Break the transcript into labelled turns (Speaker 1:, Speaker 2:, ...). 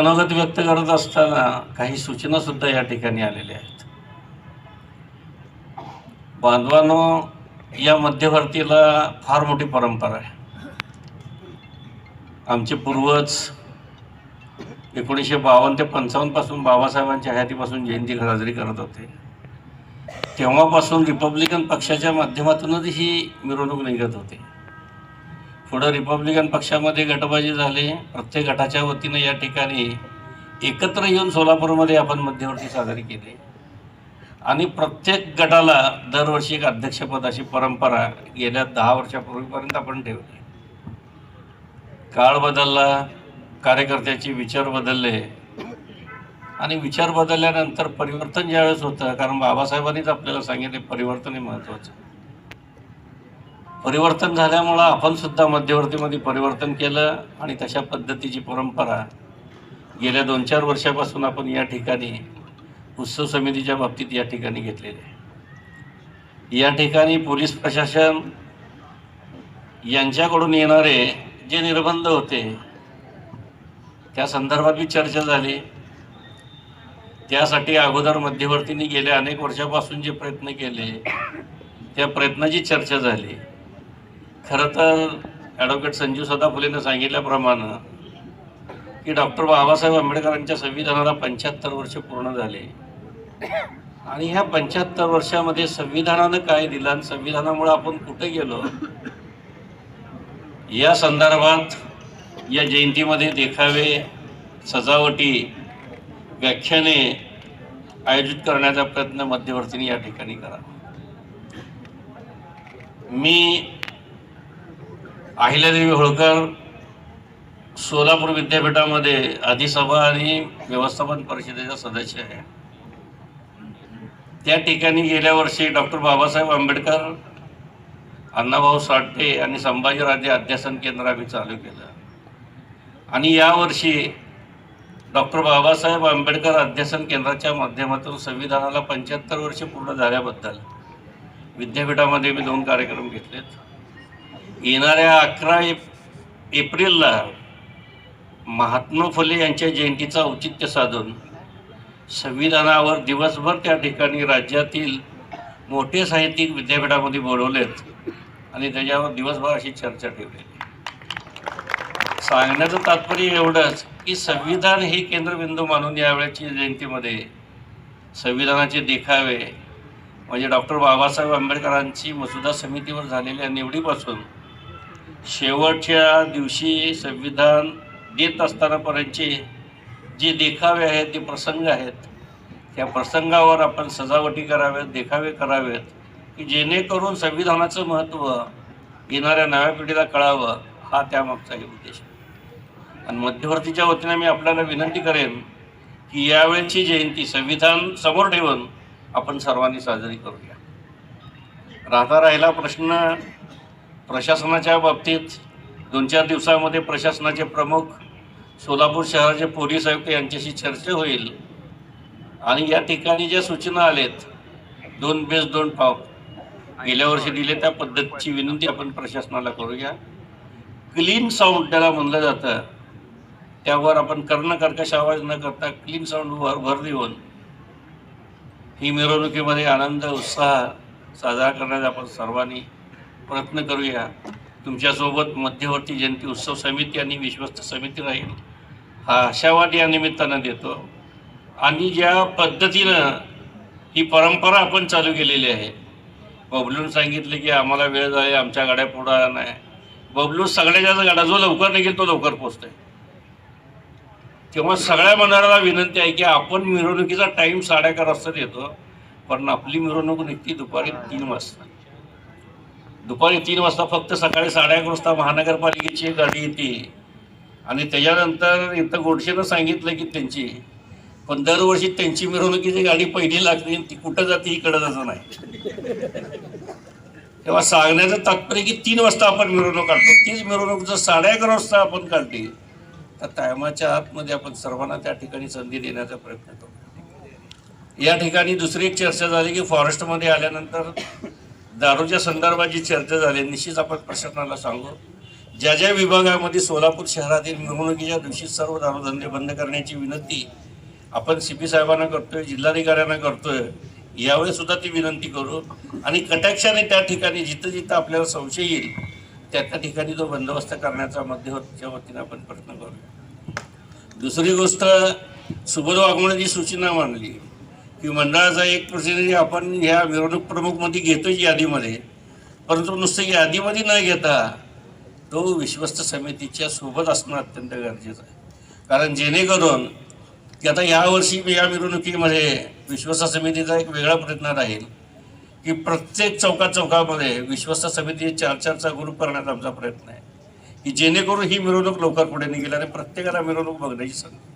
Speaker 1: मनोगत व्यक्त करत असताना काही सूचना सुद्धा या ठिकाणी आलेल्या आहेत. बांधवानो या मध्यवर्तीला फार मोठी परंपरा आहे. आमचे पूर्वज एकोणीसशे बावन्न ते पंचावन्नपासून बाबासाहेबांच्या हयातीपासून जयंती साजरी करत होते. तेव्हापासून रिपब्लिकन पक्षाच्या माध्यमातूनच ही मिरवणूक निघत होती. पुढं रिपब्लिकन पक्षामध्ये गटबाजी झाली. प्रत्येक गटाच्या वतीनं या ठिकाणी एकत्र येऊन सोलापूरमध्ये आपण मध्यवर्ती साजरी केली. आणि प्रत्येक गटाला दरवर्षी एक अध्यक्षपद अशी परंपरा गेल्या दहा वर्षापूर्वीपर्यंत आपण ठेवली. काळ बदलला कार्यकर्त्याचे विचार बदलले. आणि विचार बदलल्यानंतर परिवर्तन ज्यावेळेस होतं कारण बाबासाहेबांनीच आपल्याला सांगितले परिवर्तन हे महत्त्वाचं. परिवर्तन झाल्यामुळं आपण सुद्धा मध्यवर्तीमध्ये परिवर्तन केलं आणि तशा पद्धतीची परंपरा गेल्या दोन चार वर्षापासून आपण या ठिकाणी उत्सव समितीच्या बाबतीत या ठिकाणी घेतलेले आहे. या ठिकाणी पोलीस प्रशासन यांच्याकडून येणारे जे निर्बंध होते त्या संदर्भात बी चर्चा झाली. त्यासाठी अगोदर मध्यवर्तींनी गेल्या अनेक वर्षापासून जे प्रयत्न केले त्या प्रयत्नाची चर्चा झाली. खरं तर ॲडव्होकेट संजीव सदाफुलेनं सांगितल्याप्रमाणे की डॉक्टर बाबासाहेब आंबेडकरांच्या संविधानाला पंच्याहत्तर वर्ष पूर्ण झाले. आणि ह्या पंच्याहत्तर वर्षामध्ये संविधानानं काय दिलं आणि संविधानामुळे आपण कुठे गेलो? या संदर्भात या जयंतीमध्ये देखावे सजावटी व्याख्याने आयोजित करण्याचा प्रयत्न मध्यवर्तीने या ठिकाणी करा. मी अहिल्यादेवी होळकर सोलापूर विद्यापीठामध्ये अधिसभा आणि व्यवस्थापन परिषदेचा सदस्य आहे. त्या ठिकाणी गेल्या वर्षी डॉक्टर बाबासाहेब आंबेडकर अण्णाभाऊ साठे आणि संभाजीराजे अध्यासन केंद्र आम्ही चालू केलं. आणि यावर्षी डॉक्टर बाबासाहेब आंबेडकर अध्यासन केंद्राच्या माध्यमातून संविधानाला पंच्याहत्तर वर्ष पूर्ण झाल्याबद्दल विद्यापीठामध्ये मी दोन कार्यक्रम घेतलेत. येणाऱ्या अकरा एप एप्रिलला महात्मा फुले यांच्या जयंतीचं औचित्य साधून संविधानावर दिवसभर त्या ठिकाणी राज्यातील मोठे साहित्यिक विद्यापीठामध्ये बोलवलेत आणि त्याच्यावर दिवसभर अशी चर्चा ठेवलेली सांगण्याचं तात्पर्य एवढंच की संविधान हे केंद्रबिंदू मानून यावेळेची जयंतीमध्ये संविधानाचे देखावे म्हणजे डॉक्टर बाबासाहेब आंबेडकरांची मसुदा समितीवर झालेल्या निवडीपासून शेवटच्या दिवशी संविधान देत असतानापर्यंतचे जे देखावे आहेत ते प्रसंग आहेत त्या प्रसंगावर आपण सजावटी कराव्यात देखावे करावेत की जेणेकरून संविधानाचं महत्त्व येणाऱ्या नव्या पिढीला कळावं हा त्यामागचाही उद्देश आहे. आणि मध्यवर्तीच्या वतीने मी आपल्याला विनंती करेन की यावेळची जयंती संविधान समोर ठेवून आपण सर्वांनी साजरी करूया. राहता राहिला प्रश्न प्रशासनाच्या बाबतीत दोन चार दिवसामध्ये प्रशासनाचे प्रमुख सोलापूर शहराचे पोलीस आयुक्त यांच्याशी चर्चा होईल. आणि या ठिकाणी ज्या सूचना आलेत दोन बेस दोन पाव गेल्या वर्षी दिले त्या पद्धतीची विनंती आपण प्रशासनाला करूया. क्लीन साऊंड त्याला म्हणलं जातं त्यावर आपण कर्ण कर्कश आवाज न करता क्लीन साऊंडवर भर देऊन ही मिरवणुकीमध्ये आनंद उत्साह साजरा करण्याचा आपण सर्वांनी प्रयत्न करूया. तुमच्यासोबत मध्यवर्ती जयंती उत्सव समिती आणि विश्वस्त समिती राहील. हा आशावाद या निमित्तानं देतो. आणि ज्या पद्धतीनं ही परंपरा आपण चालू केलेली आहे बबलून सांगितले की आम्हाला वेळ जाईल आमच्या गाड्या पुढं नाही. बबलू सगळ्या जास्त गाड्या जो लवकर निघेल तो लवकर पोचतोय तेव्हा सगळ्या मंडळाला विनंती आहे की आपण मिरवणुकीचा टाईम साडे अकरा वाजता देतो पण आपली मिरवणूक निघती दुपारी तीन वाजता. दुपारी तीन वाजता फक्त सकाळी साडे अकरा वाजता महानगरपालिकेची गाडी येते. आणि त्याच्यानंतर इथं गोडशेनं सांगितलं की त्यांची पण दरवर्षी त्यांची मिरवणुकीची गाडी पहिली लागते ती कुठं जाते इकडं जातं नाही. तेव्हा सांगण्याचं तात्पर्य की तीन वाजता आपण मिरवणूक काढतो. तीच मिरवणूक जर साडे अकरा वाजता आपण काढली तर टायमाच्या आतमध्ये आपण सर्वांना त्या ठिकाणी संधी देण्याचा प्रयत्न करतो. या ठिकाणी दुसरी एक चर्चा झाली की फॉरेस्टमध्ये आल्यानंतर दारूच्या संदर्भात जी चर्चा झाली निश्चित आपण प्रशासनाला सांगू. ज्या ज्या विभागामध्ये सोलापूर शहरातील मिरवणुकीच्या दिवशी सर्व दारूधंदे बंद करण्याची विनंती आपण सी पी साहेबांना करतोय जिल्हाधिकाऱ्यांना करतोय यावेळी सुद्धा ती विनंती करू. आणि कटाक्षाने त्या ठिकाणी जिथं जिथं आपल्याला संशय येईल त्या त्या ठिकाणी तो बंदोबस्त करण्याचा मध्यवर्तीच्या वतीने आपण प्रयत्न करू. दुसरी गोष्ट सुबोध वागवण्याची सूचना मांडली. की मंडळाचा एक प्रतिनिधी आपण ह्या मिरवणूक प्रमुखमध्ये घेतोय यादीमध्ये? परंतु नुसतं यादीमध्ये न घेता तो विश्वस्त समितीच्या सोबत असणं अत्यंत गरजेचं आहे. कारण जेणेकरून की आता यावर्षी या मिरवणुकीमध्ये विश्वस्त समितीचा एक वेगळा प्रयत्न राहील की प्रत्येक चौका चौकामध्ये विश्वस्त समिती चार चारचा ग्रुप करण्याचा आमचा प्रयत्न आहे. की जेणेकरून ही मिरवणूक लवकर पुढे निघेल आणि प्रत्येकाला मिरवणूक बघण्याची संधी